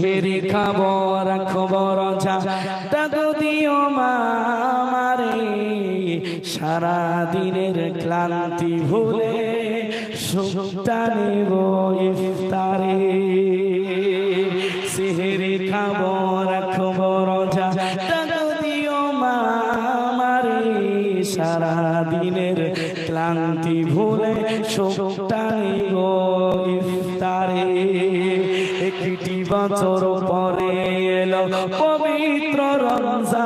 হেরি খাব রাখব রজা দাদু দিও মামারে, সারা দিনের ক্লান্তি ভুলে সুখটা নেব ইফতারে। সেহেরি খাব রাখব রজা দাদু দিও মামারে, সারা দিনের ক্লান্তি ভুলে সুখটা নেব ইফতারে। বছর পরে এলো পবিত্র রমজান।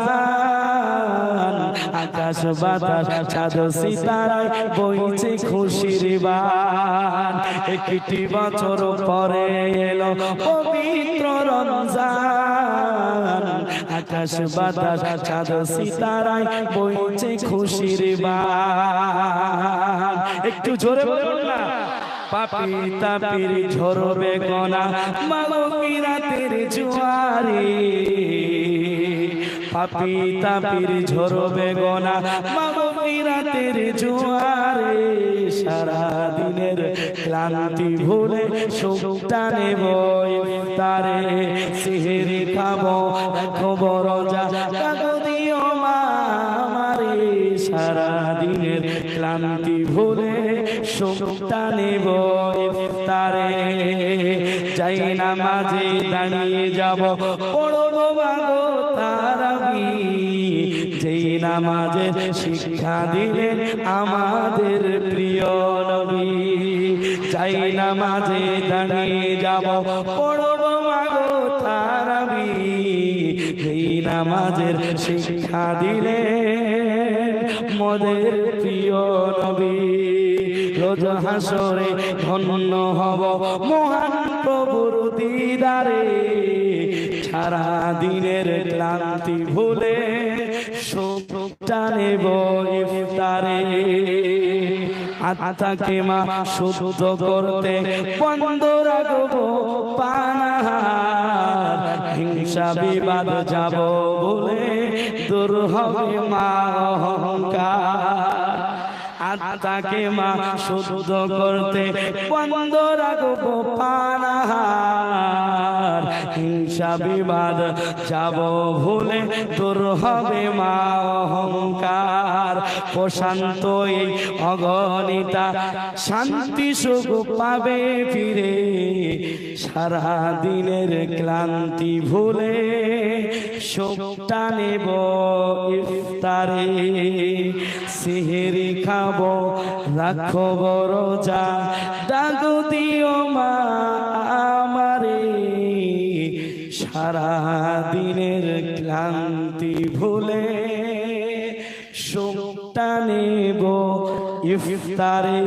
আকাশ বাতাস, চাঁদ, সিতারায় বইছে খুশির বান। একটি বছর পরে এলো পবিত্র রমজান। আকাশ বাতাস, চাঁদ, সিতারায় বইছে খুশির বান। একটু জোরে বলুন না? পাপি তাপির ঝরবে গনা মাগবি রাতের জোয়ারে। পাপি তাপির ঝরবে গনা মাগবি রাতের জোয়ারে। সারা দিনের ক্লান্তি ভুলে সুখটা নেব তারে সিহেরি খাব, রাখব রোজা ক্লান্তি ভুলে নেব তারে, যাই না মাঝে দাঁড়িয়ে যাব, পড়ব বাগো তারাবি যেই নামাজে শিক্ষা দিলেন আমাদের প্রিয় নবী, যাই নামাজে দাঁড়িয়ে যাব, পড়ব মাগো তারাবি যেই নামাজের শিক্ষা দিলেন মোদের প্রিয় নবী। রোজ হাসরে ধন্য হব মহান প্রভুর দিদারে। সারা দিনের ক্লান্তি ভুলে সুখটা নেব ইফতারে আত্মাকে মা শুদ্ধ করতে বন্ধ হিংসা বিবাদ যাব বলে দূর হবে মা অহংকার। আত্মাকে মা শুদ্ধ করতে বন্ধ রাখব হিংসা বিবাদ যাব ভুলে তোর হবে মা অহংকার। প্রশান্ত এই অগণিতা শান্তি সুখ পাবে ফিরে। সারা দিনের ক্লান্তি ভুলে শোকটা নেব ইফতারে। সিহেরি খাব, রাখব রোজা। ডাকু দিও মা আমারে। সারা দিনের ক্লান্তি ভুলে শোকটা নেব ইফতারে